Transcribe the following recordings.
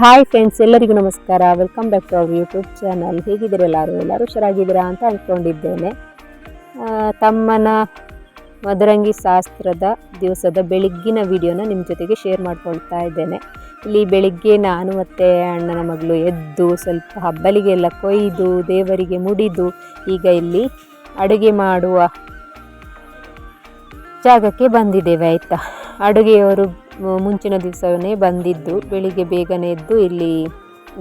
Hi friends ಎಲ್ಲರಿಗೂ ನಮಸ್ಕಾರ. Welcome back to our YouTube channel ಹೇಗಿದ್ದೀರ ಎಲ್ಲರೂ? ಎಲ್ಲರೂ ಹುಷಾರಾಗಿದ್ದೀರಾ ಅಂತ ಅಂದ್ಕೊಂಡಿದ್ದೇನೆ ತಮ್ಮನ ಮದರಂಗಿ ಶಾಸ್ತ್ರದ ದಿವಸದ ಬೆಳಿಗ್ಗಿನ ವಿಡಿಯೋನ ನಿಮ್ಮ ಜೊತೆಗೆ ಶೇರ್ ಮಾಡ್ಕೊಳ್ತಾ ಇದ್ದೇನೆ. ಇಲ್ಲಿ ಬೆಳಿಗ್ಗೆ ನಾನು ಮತ್ತು ಅಣ್ಣನ ಮಗಳು ಎದ್ದು ಸ್ವಲ್ಪ ಹಬ್ಬಲಿಗೆಲ್ಲ ಕೊಯ್ದು, ದೇವರಿಗೆ ಮುಡಿದು, ಈಗ ಇಲ್ಲಿ ಅಡುಗೆ ಮಾಡುವ ಜಾಗಕ್ಕೆ ಬಂದಿದ್ದೇವೆ, ಆಯಿತಾ? ಅಡುಗೆಯವರು ಮುಂಚಿನ ದಿವಸವೇ ಬಂದಿದ್ದು. ಬೆಳಿಗ್ಗೆ ಬೇಗನೆ ಎದ್ದು ಇಲ್ಲಿ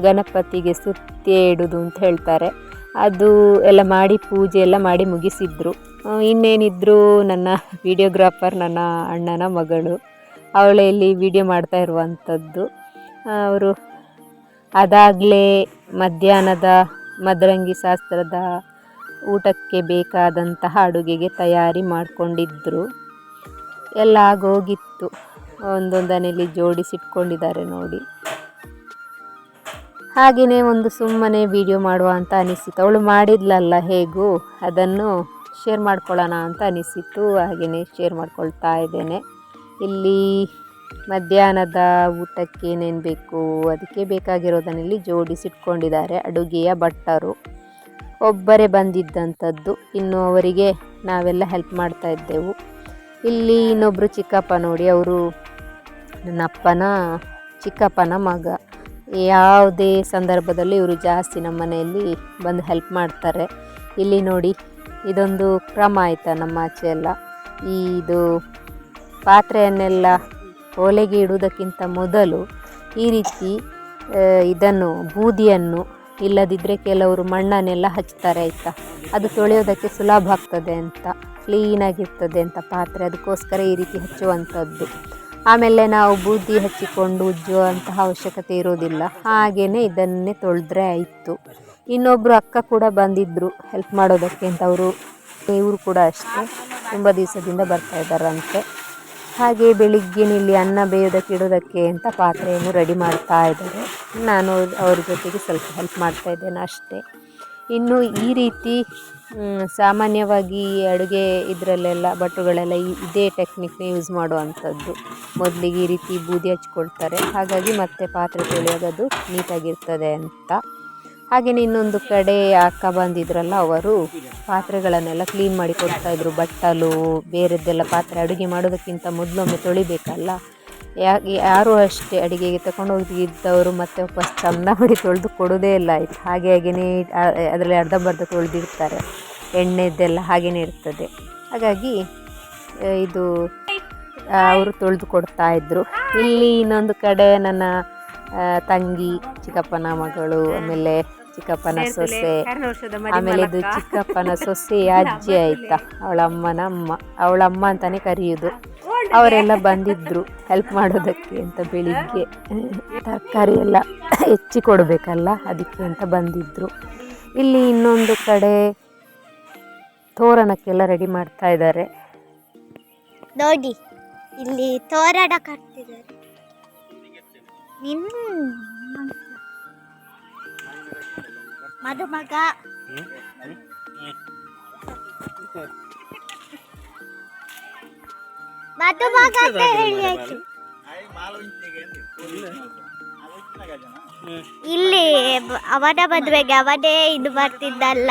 ಗಣಪತಿಗೆ ಸುತ್ತಿ ಇಡೋದು ಅಂತ ಹೇಳ್ತಾರೆ. ಅದು ಎಲ್ಲ ಮಾಡಿ ಪೂಜೆ ಎಲ್ಲ ಮಾಡಿ ಮುಗಿಸಿದ್ರು. ಇನ್ನೇನಿದ್ರು ನನ್ನ ವಿಡಿಯೋಗ್ರಾಫರ್, ನನ್ನ ಅಣ್ಣನ ಮಗಳು, ಅವಳೇ ಇಲ್ಲಿ ವಿಡಿಯೋ ಮಾಡ್ತಾ ಇರುವಂಥದ್ದು. ಅವರು ಅದಾಗಲೇ ಮಧ್ಯಾಹ್ನದ ಮದರಂಗಿ ಶಾಸ್ತ್ರದ ಊಟಕ್ಕೆ ಬೇಕಾದಂತಹ ಅಡುಗೆಗೆ ತಯಾರಿ ಮಾಡಿಕೊಂಡಿದ್ದರು ಎಲ್ಲ ಆಗೋಗಿತ್ತು. ಒಂದೊಂದನೇಲಿ ಜೋಡಿಸಿಟ್ಕೊಂಡಿದ್ದಾರೆ ನೋಡಿ. ಹಾಗೆಯೇ ಒಂದು ಸುಮ್ಮನೆ ವಿಡಿಯೋ ಮಾಡುವ ಅಂತ ಅನಿಸಿತು. ಅವಳು ಮಾಡಿದ್ಲಲ್ಲ ಹೇಗೂ? ಅದನ್ನು ಶೇರ್ ಮಾಡ್ಕೊಳ್ಳೋಣ ಅಂತ ಅನಿಸಿತು. ಹಾಗೆಯೇ ಶೇರ್ ಮಾಡ್ಕೊಳ್ತಾ ಇದ್ದೇನೆ. ಇಲ್ಲಿ ಮಧ್ಯಾಹ್ನದ ಊಟಕ್ಕೆ ಏನೇನು ಬೇಕು? ಅದಕ್ಕೆ ಬೇಕಾಗಿರೋದನ್ನ ಇಲ್ಲಿ ಜೋಡಿಸಿಟ್ಕೊಂಡಿದ್ದಾರೆ ಅಡುಗೆಯ ಭಟ್ಟರು. ಒಬ್ಬರೇ ಬಂದಿದ್ದಂಥದ್ದು. ಇನ್ನು ಅವರಿಗೆ ನಾವೆಲ್ಲ ಹೆಲ್ಪ್ ಮಾಡ್ತಾ ಇದ್ದೆವು. ಇಲ್ಲಿ ಇನ್ನೊಬ್ಬರು ಚಿಕ್ಕಪ್ಪ ನೋಡಿ, ಅವರು ನನ್ನ ಅಪ್ಪನ ಚಿಕ್ಕಪ್ಪನ ಮಗ. ಯಾವುದೇ ಸಂದರ್ಭದಲ್ಲಿ ಇವರು ಜಾಸ್ತಿ ನಮ್ಮ ಮನೆಯಲ್ಲಿ ಬಂದು ಹೆಲ್ಪ್ ಮಾಡ್ತಾರೆ. ಇಲ್ಲಿ ನೋಡಿ, ಇದೊಂದು ಕ್ರಮ ಆಯಿತಾ ನಮ್ಮ ಆಚೆ ಎಲ್ಲ. ಇದು ಪಾತ್ರೆಯನ್ನೆಲ್ಲ ಒಲೆಗೆ ಇಡುವುದಕ್ಕಿಂತ ಮೊದಲು ಈ ರೀತಿ ಇದನ್ನು ಬೂದಿಯನ್ನು ಇಲ್ಲದಿದ್ದರೆ ಕೆಲವರು ಮಣ್ಣನ್ನೆಲ್ಲ ಹಚ್ತಾರೆ ಆಯಿತಾ? ಅದು ತೊಳೆಯೋದಕ್ಕೆ ಸುಲಭ ಆಗ್ತದೆ ಅಂತ ಕ್ಲೀನಾಗಿರ್ತದೆ ಅಂತ ಪಾತ್ರೆ. ಅದಕ್ಕೋಸ್ಕರ ಈ ರೀತಿ ಹಚ್ಚುವಂಥದ್ದು. ಆಮೇಲೆ ನಾವು ಬೂದಿ ಹಚ್ಚಿಕೊಂಡು ಉಜ್ಜುವಂತಹ ಅವಶ್ಯಕತೆ ಇರೋದಿಲ್ಲ. ಹಾಗೆಯೇ ಇದನ್ನೇ ತೊಳೆದ್ರೆ ಆಯಿತು. ಇನ್ನೊಬ್ಬರು ಅಕ್ಕ ಕೂಡ ಬಂದಿದ್ದರು ಹೆಲ್ಪ್ ಮಾಡೋದಕ್ಕೆ ಅಂತ. ಅವರು, ಇವರು ಕೂಡ ಅಷ್ಟೇ. ತುಂಬ ದಿವಸದಿಂದ ಬರ್ತಾ ಇದ್ದಾರಂತೆ. ಹಾಗೆ ಬೆಳಿಗ್ಗೆ ಇಲ್ಲಿ ಅನ್ನ ಬೇಯೋದಕ್ಕೆ ಇಡೋದಕ್ಕೆ ಅಂತ ಪಾತ್ರೆಯನ್ನು ರೆಡಿ ಮಾಡ್ತಾ ಇದ್ದಾರೆ. ನಾನು ಅವ್ರ ಜೊತೆಗೆ ಸ್ವಲ್ಪ ಹೆಲ್ಪ್ ಮಾಡ್ತಾ ಇದ್ದೇನೆ ಅಷ್ಟೇ. ಇನ್ನು ಈ ರೀತಿ ಸಾಮಾನ್ಯವಾಗಿ ಅಡುಗೆ ಇದರಲ್ಲೆಲ್ಲ ಭಟ್ರುಗಳೆಲ್ಲ ಇದೇ ಟೆಕ್ನಿಕ್ನ ಯೂಸ್ ಮಾಡುವಂಥದ್ದು. ಮೊದಲಿಗೆ ಈ ರೀತಿ ಬೂದಿ ಹಚ್ಕೊಳ್ತಾರೆ. ಹಾಗಾಗಿ ಮತ್ತೆ ಪಾತ್ರೆ ತೊಳೆಯೋದು ನೀಟಾಗಿರ್ತದೆ ಅಂತ. ಹಾಗೆಯೇ ಇನ್ನೊಂದು ಕಡೆ ಅಕ್ಕ ಬಂದಿದ್ರಲ್ಲ ಅವರು, ಪಾತ್ರೆಗಳನ್ನೆಲ್ಲ ಕ್ಲೀನ್ ಮಾಡಿ ಕೊಡ್ತಾ ಇದ್ರು. ಬಟ್ಟಲು, ಬೇರೆದ್ದೆಲ್ಲ ಪಾತ್ರೆ ಅಡುಗೆ ಮಾಡೋದಕ್ಕಿಂತ ಮೊದಲೊಮ್ಮೆ ತೊಳಿಬೇಕಲ್ಲ. ಯಾ ಯಾರು ಅಷ್ಟೇ ಅಡುಗೆಗೆ ತಗೊಂಡೋಗಿದ್ದವರು ಮತ್ತೆ ವಾಪಸ್ ಚಂದ ಮಾಡಿ ತೊಳೆದು ಕೊಡೋದೇ ಇಲ್ಲ. ಆಯಿತು, ಹಾಗೆ ಹಾಗೆಯೇ ಅದರಲ್ಲಿ ಅರ್ಧಂಬರ್ಧ ತೊಳೆದಿರ್ತಾರೆ ಎಣ್ಣೆದ್ದೆಲ್ಲ ಹಾಗೆಯೇ ಇರ್ತದೆ. ಹಾಗಾಗಿ ಇದು ಅವರು ತೊಳೆದು ಕೊಡ್ತಾ ಇದ್ದರು ಇಲ್ಲಿ ಇನ್ನೊಂದು ಕಡೆ ನನ್ನ ತಂಗಿ, ಚಿಕ್ಕಪ್ಪನ ಮಗಳು, ಆಮೇಲೆ ಚಿಕ್ಕಪ್ಪನ ಸೊಸೆ ಆಮೇಲೆ ಇದು ಚಿಕ್ಕಪ್ಪನ ಸೊಸೆ ಅಜ್ಜಿ ಆಯ್ತಾ? ಅವಳ ಅಮ್ಮನ ಅಮ್ಮ ಅವಳ ಅಮ್ಮ ಅಂತಾನೆ ಕರೆಯುವುದು ಅವರೆಲ್ಲ ಬಂದಿದ್ರು ಹೆಲ್ಪ್ ಮಾಡೋದಕ್ಕೆ ಅಂತ ಬೆಳಿಗ್ಗೆ. ತರಕಾರಿ ಎಲ್ಲ ಹೆಚ್ಚಿ ಕೊಡಬೇಕಲ್ಲ ಅದಕ್ಕೆ ಅಂತ ಬಂದಿದ್ರು. ಇಲ್ಲಿ ಇನ್ನೊಂದು ಕಡೆ ತೋರಣಕ್ಕೆಲ್ಲ ರೆಡಿ ಮಾಡ್ತಾ ಇದ್ದಾರೆ. ನೋಡಿ ಇಲ್ಲಿ ತೋರಣ ಕಟ್ತಿದ್ದಾರೆ. ನಿನ್ ಮದುಮಗ. ಮದುಮಗ ಅಂತ ಹೇಳಿ ಇಲ್ಲಿ ಅವನ ಮದುವೆಗೆ ಅವನೇ ಇದು ಬರ್ತಿದ್ದಲ್ಲ.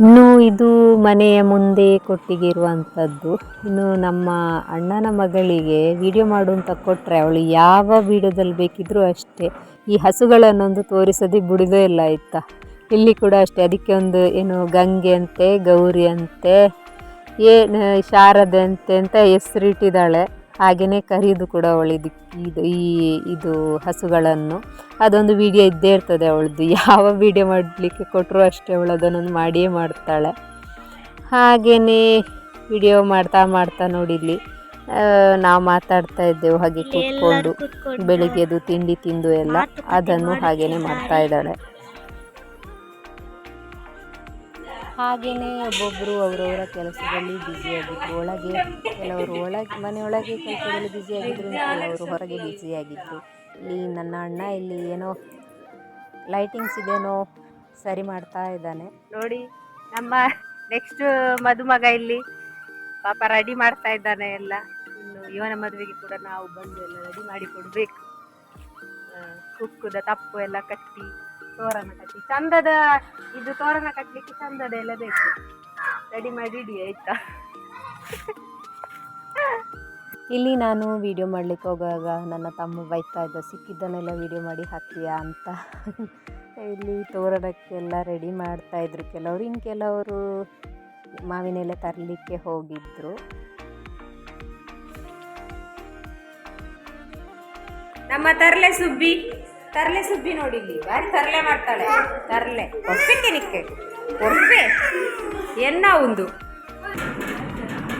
ಇನ್ನು ಇದು ಮನೆಯ ಮುಂದೆ ಕೊಟ್ಟಿಗೆ ಇರುವಂಥದ್ದು ಇನ್ನು ನಮ್ಮ ಅಣ್ಣನ ಮಗಳಿಗೆ ವಿಡಿಯೋ ಮಾಡು ಅಂತ ಕೊಟ್ಟರೆ ಅವಳು ಯಾವ ವಿಡಿಯೋದಲ್ಲಿ ಬೇಕಿದ್ರೂ ಅಷ್ಟೇ. ಈ ಹಸುಗಳನ್ನೊಂದು ತೋರಿಸದೆ ಬಿಡೋದೇ ಇಲ್ಲ ಆಯಿತಾ? ಇಲ್ಲಿ ಕೂಡ ಅಷ್ಟೇ ಅದಕ್ಕೆ ಒಂದು ಏನು ಗಂಗೆ ಅಂತೆ ಗೌರಿ ಅಂತೆ ಏನು ಶಾರದೆ ಅಂತೆ ಅಂತ ಹೆಸರಿಟ್ಟಿದ್ದಾಳೆ. ಹಾಗೆಯೇ ಕರೀದು ಕೂಡ ಅವಳು ಇದು ಈ ಇದು ಹಸುಗಳನ್ನು. ಅದೊಂದು ವಿಡಿಯೋ ಇದ್ದೇ ಇರ್ತದೆ ಅವಳದ್ದು. ಯಾವ ವಿಡಿಯೋ ಮಾಡಲಿಕ್ಕೆ ಕೊಟ್ಟರು ಅಷ್ಟೇ ಅವಳು ಅದನ್ನೊಂದು ಮಾಡಿಯೇ ಮಾಡ್ತಾಳೆ. ಹಾಗೆಯೇ ವಿಡಿಯೋ ಮಾಡ್ತಾ ಮಾಡ್ತಾ ನೋಡಿಲ್ಲಿ ನಾವು ಮಾತಾಡ್ತಾ ಇದ್ದೆವು ಹಾಗೆ ಕೂತ್ಕೊಂಡು ಕೂತ್ಕೊಂಡು ಬೆಳಿಗ್ಗೆದು ತಿಂಡಿ ತಿಂದು ಎಲ್ಲ ಅದನ್ನು ಹಾಗೆಯೇ ಮಾಡ್ತಾ ಇದ್ದಾಳೆ. ಹಾಗೆಯೇ ಒಬ್ಬೊಬ್ಬರು ಅವರವರ ಕೆಲಸದಲ್ಲಿ ಬ್ಯುಸಿಯಾಗಿದ್ದರು ಒಳಗೆ ಕೆಲವರು ಒಳಗೆ, ಮನೆಯೊಳಗೆ ಕೆಲಸದಲ್ಲಿ ಬ್ಯುಸಿಯಾಗಿದ್ದರು ಕೆಲವರು ಹೊರಗೆ ಬ್ಯುಸಿಯಾಗಿದ್ದರು ಇಲ್ಲಿ ನನ್ನ ಅಣ್ಣ ಇಲ್ಲಿ ಏನೋ ಲೈಟಿಂಗ್ಸ್ ಇದೇನೋ ಸರಿ ಮಾಡ್ತಾ ಇದ್ದಾನೆ. ನೋಡಿ, ನಮ್ಮ ನೆಕ್ಸ್ಟ್ ಮದುಮಗ ಇಲ್ಲಿ ಪಾಪ ರೆಡಿ ಮಾಡ್ತಾ ಇದ್ದಾನೆ ಎಲ್ಲ. ಇನ್ನು ಇವನ ಮದುವೆಗೆ ಕೂಡ ನಾವು ಬಂದು ಎಲ್ಲ ರೆಡಿ ಮಾಡಿ ಕೊಡಬೇಕು. ಕುಕ್ಕದ ತಪ್ಪು ಎಲ್ಲ ಕಟ್ಟಿ, ತೋರಣ ಕಟ್ಟಿ, ಚಂದದ ಇದು ತೋರಣ ಕಟ್ಟಲಿಕ್ಕೆ ಚಂದದ ಎಲ್ಲ ಬೇಕು. ರೆಡಿ ಮಾಡಿ ಇಡಿ ಆಯ್ತಾ? ಇಲ್ಲಿ ನಾನು ವಿಡಿಯೋ ಮಾಡ್ಲಿಕ್ಕೆ ಹೋಗುವಾಗ ನನ್ನ ತಮ್ಮ ಬೈತಾ ಇದ್ದ ಸಿಕ್ಕಿದ್ದನ್ನೆಲ್ಲ ವಿಡಿಯೋ ಮಾಡಿ ಹಾಕ್ತೀಯಾ? ಅಂತ. ಇಲ್ಲಿ ತೋರಣಕ್ಕೆಲ್ಲ ರೆಡಿ ಮಾಡ್ತಾ ಇದ್ರು ಕೆಲವರು. ಇನ್ನು ಕೆಲವರು ಮಾವಿನೆಲೆ ತರಲಿಕ್ಕೆ ಹೋಗಿದ್ರು. ನಮ್ಮ ತರಲೆ ಸುಬ್ಬಿ. ತರ್ಲೆ ಸುಬ್ಬಿ ನೋಡಿ ಇಲ್ಲಿ. ಬಾರಿ ತರಲೆ ಮಾಡ್ತಾಳೆ. ತರಲೆ. ಒಪ್ಪಿಕೆ ನಿಕ್ಕೆ ಒಪ್ಪೆ. ಎನ್ನ ಒಂದು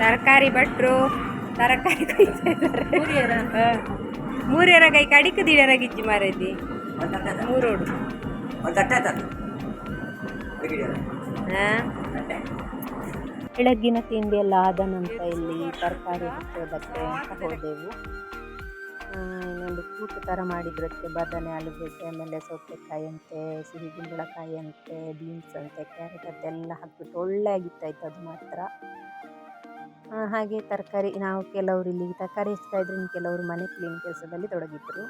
ತರಕಾರಿ ಭಟ್ರು. ತರಕಾರಿ ಮೂರ್ಯರ? ಕೈ ಕಡಿಕ ದಿಡರ ಗಿಜ್ಜಿ ಮಾರೈತಿ. ಮೂರೋಡು? ಬೆಳಗ್ಗಿನ ತಿಂಡಿ ಎಲ್ಲ ಆದ ನಂತರ ಇಲ್ಲಿ ತರಕಾರಿ ಹಚ್ಚೋದಕ್ಕೆ ಅಂತ ಹೋದೆವು. ಇನ್ನೊಂದು ಕೂಟು ಥರ ಮಾಡಿದ್ರಕ್ಕೆ ಬದನೆ ಆಲೂಗಡ್ಡೆ ಆಮೇಲೆ ಸೌತೆಕಾಯಿ ಅಂತೆ ಸಿಹಿ ಕುಂಬಳಕಾಯಿ ಅಂತೆ ಬೀನ್ಸ್ ಅಂತೆ ಕ್ಯಾರೆಟ್ ಅಂತೆಲ್ಲ ಹಾಕ್ಬಿಟ್ಟು ಒಳ್ಳೆ ಆಗಿತ್ತಾಯ್ತು ಅದು ಮಾತ್ರ. ಆ, ಹಾಗೆ ತರಕಾರಿ ನಾವು ಕೆಲವರು ಇಲ್ಲಿ ತರಕಾರಿ ಹೆಚ್ಚ್ತಾ ಇದ್ರೆ ಇನ್ನು ಕೆಲವರು ಮನೆ ಕ್ಲೀನ್ ಕೆಲಸದಲ್ಲಿ ತೊಡಗಿದ್ರು.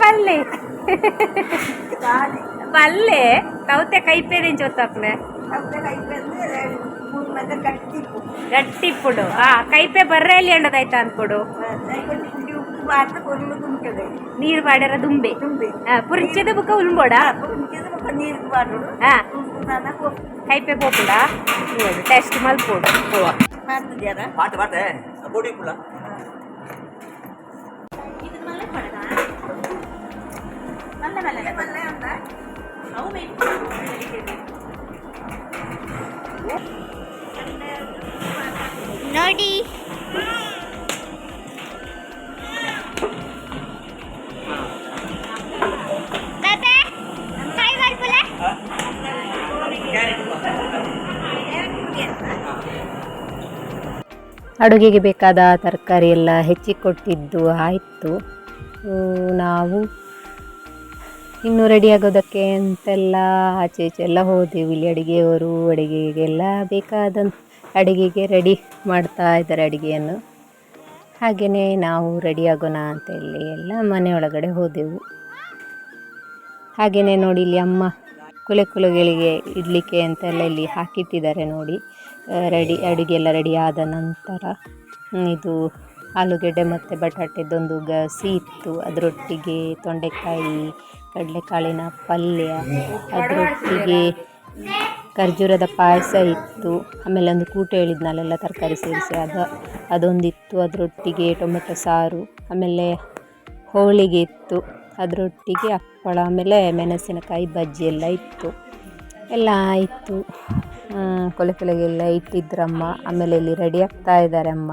ಪಲ್ಲೆ. ಪಲ್ಲೆ. ಸೌತೆ ಕೈಪೇರಿ ಜೊತ್ತಾಪನೆ ಗಟ್ಟಿ ಪುಡು ಆ ಕೈಪೆ ಬರ್ರೆಯಲ್ಲಿ ಎಂಡದಾಯ್ತಾ ಅನ್ಕೊಡು ನೀರು ಮಾಡ್ಯಾರ ದುಂಬೆ ಆ, ಪುರಿಂಚದ ಬುಕ್ಕ ಉಲ್ಬೋಡ ಹಾ ಕೈಪೆ ಪೋಪುಡ ನೋಡು ಟೆಸ್ಟ್ ಮಲ್ಪೋಡು ಪಾಟ್ ಪಾಟೆ ಬೋಡಿ ಪುಲ್ಲ ನೋಡಿ? ಅಡುಗೆಗೆ ಬೇಕಾದ ತರಕಾರಿ ಎಲ್ಲ ಹೆಚ್ಚಿಕೊಟ್ಟಿದ್ದು ಆಯಿತು. ನಾವು ಇನ್ನೂ ರೆಡಿ ಆಗೋದಕ್ಕೆ ಅಂತೆಲ್ಲ ಆಚೆ ಈಚೆ ಎಲ್ಲ ಹೋದೆವು. ಇಲ್ಲಿ ಅಡುಗೆಯವರು, ಅಡುಗೆಗೆಲ್ಲ ಬೇಕಾದ ಅಡುಗೆಗೆ ರೆಡಿ ಮಾಡ್ತಾ ಇದ್ದಾರೆ ಅಡುಗೆಯನ್ನು. ಹಾಗೆಯೇ ನಾವು ರೆಡಿ ಆಗೋಣ ಅಂತೇಳಿ ಎಲ್ಲ ಮನೆಯೊಳಗಡೆ ಹೋದೆವು. ಹಾಗೆಯೇ ನೋಡಿ ಇಲ್ಲಿ ಅಮ್ಮ ಕುಲೆ ಕುಲೆಗಳಿಗೆ ಇಡಲಿಕ್ಕೆ ಅಂತೆಲ್ಲ ಇಲ್ಲಿ ಹಾಕಿಟ್ಟಿದ್ದಾರೆ ನೋಡಿ. ರೆಡಿ ಅಡುಗೆ ಎಲ್ಲ ರೆಡಿ ಆದ ನಂತರ ಇದು ಆಲೂಗೆಡ್ಡೆ ಮತ್ತು ಬಟಾಟೆದೊಂದು ಗಸಿ ಇತ್ತು ಅದರೊಟ್ಟಿಗೆ ತೊಂಡೆಕಾಯಿ, ಕಡಲೆಕಾಳಿನ ಪಲ್ಯ, ಅದರೊಟ್ಟಿಗೆ ಖರ್ಜೂರದ ಪಾಯಸ ಇತ್ತು. ಆಮೇಲೆ ಒಂದು ಕೂಟ ಹೇಳಿದ್ನಲ್ಲೆಲ್ಲ ತರಕಾರಿ ಸೇರಿಸಿ. ಅದು, ಅದೊಂದಿತ್ತು. ಅದರೊಟ್ಟಿಗೆ ಟೊಮೆಟೊ ಸಾರು, ಆಮೇಲೆ ಹೋಳಿಗೆ ಇತ್ತು. ಅದರೊಟ್ಟಿಗೆ ಹಪ್ಪಳ, ಆಮೇಲೆ ಮೆಣಸಿನಕಾಯಿ ಬಜ್ಜಿ ಎಲ್ಲ ಇತ್ತು. ಎಲ್ಲ ಆಯಿತು. ಕೊಲೆ ಕೊಲೆಗೆಲ್ಲ ಇಟ್ಟಿದ್ರಮ್ಮ. ಆಮೇಲೆ ಇಲ್ಲಿ ರೆಡಿ ಆಗ್ತಾ ಇದ್ದಾರೆ ಅಮ್ಮ.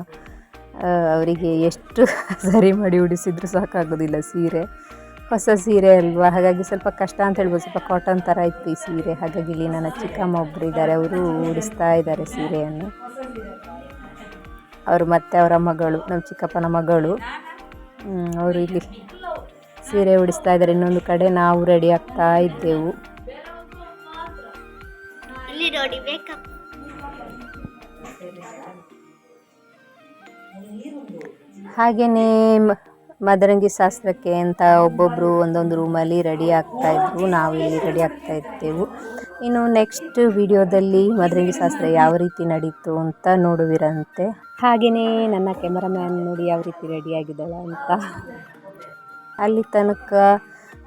ಅವರಿಗೆ ಎಷ್ಟು ಸರಿ ಮಾಡಿ ಉಡಿಸಿದ್ರು ಸಾಕಾಗೋದಿಲ್ಲ ಸೀರೆ. ಹೊಸ ಸೀರೆ ಅಲ್ವಾ? ಹಾಗಾಗಿ ಸ್ವಲ್ಪ ಕಷ್ಟ ಅಂತ ಹೇಳ್ಬೋದು. ಸ್ವಲ್ಪ ಕಾಟನ್ ಥರ ಇತ್ತು ಈ ಸೀರೆ. ಹಾಗಾಗಿ ಇಲ್ಲಿ ನನ್ನ ಚಿಕ್ಕಮ್ಮ ಒಬ್ಬರು ಇದ್ದಾರೆ. ಅವರು ಉಡಿಸ್ತಾ ಇದ್ದಾರೆ ಸೀರೆಯನ್ನು. ಅವರು ಮತ್ತೆ ಅವರ ಮಗಳು ನಮ್ಮ ಚಿಕ್ಕಪ್ಪನ ಮಗಳು. ಅವರು ಇಲ್ಲಿ ಸೀರೆ ಉಡಿಸ್ತಾ ಇದ್ದಾರೆ. ಇನ್ನೊಂದು ಕಡೆ ನಾವು ರೆಡಿ ಆಗ್ತಾ ಇದ್ದೆವು. ಹಾಗೆಯೇ ಮದರಂಗಿ ಶಾಸ್ತ್ರಕ್ಕೆ ಅಂತ ಒಬ್ಬೊಬ್ಬರು ಒಂದೊಂದು ರೂಮಲ್ಲಿ ರೆಡಿ ಆಗ್ತಾ ಇದ್ರು. ನಾವು ಇಲ್ಲಿ ರೆಡಿ ಆಗ್ತಾ ಇದ್ದೆವು ಇನ್ನು ನೆಕ್ಸ್ಟ್ ವಿಡಿಯೋದಲ್ಲಿ ಮದರಂಗಿ ಶಾಸ್ತ್ರ ಯಾವ ರೀತಿ ನಡೀತು ಅಂತ ನೋಡುವಿರಂತೆ. ಹಾಗೆಯೇ ನನ್ನ ಕ್ಯಾಮರಾಮ್ಯಾನ್ ನೋಡಿ ಯಾವ ರೀತಿ ರೆಡಿ ರೆಡಿಯಾಗಿದ್ದಾಳೆ ಅಂತ. ಅಲ್ಲಿ ತನಕ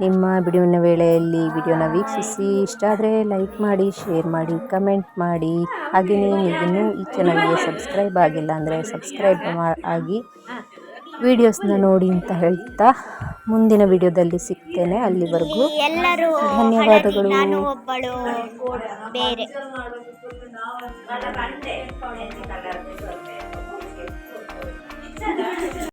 ನಿಮ್ಮ ಬಿಡುವಿನ ವೇಳೆಯಲ್ಲಿ ವಿಡಿಯೋನ ವೀಕ್ಷಿಸಿ. ಇಷ್ಟ ಆದರೆ ಲೈಕ್ ಮಾಡಿ ಶೇರ್ ಮಾಡಿ ಕಮೆಂಟ್ ಮಾಡಿ. ಹಾಗೆಯೇ ನೀವು ಈ ಚಾನಲ್ಗೆ ಸಬ್ಸ್ಕ್ರೈಬ್ ಆಗಿಲ್ಲ ಅಂದರೆ ಸಬ್ಸ್ಕ್ರೈಬ್ ಮಾ ಆಗಿ ವಿಡಿಯೋಸ್ನ ನೋಡಿ ಅಂತ ಹೇಳ್ತಾ ಮುಂದಿನ ವಿಡಿಯೋದಲ್ಲಿ ಸಿಗ್ತೇನೆ ಅಲ್ಲಿವರೆಗೂ ಎಲ್ಲರೂ ಧನ್ಯವಾದಗಳು. ನಾನು ಒಬ್ಬಳು ಬೇರೆ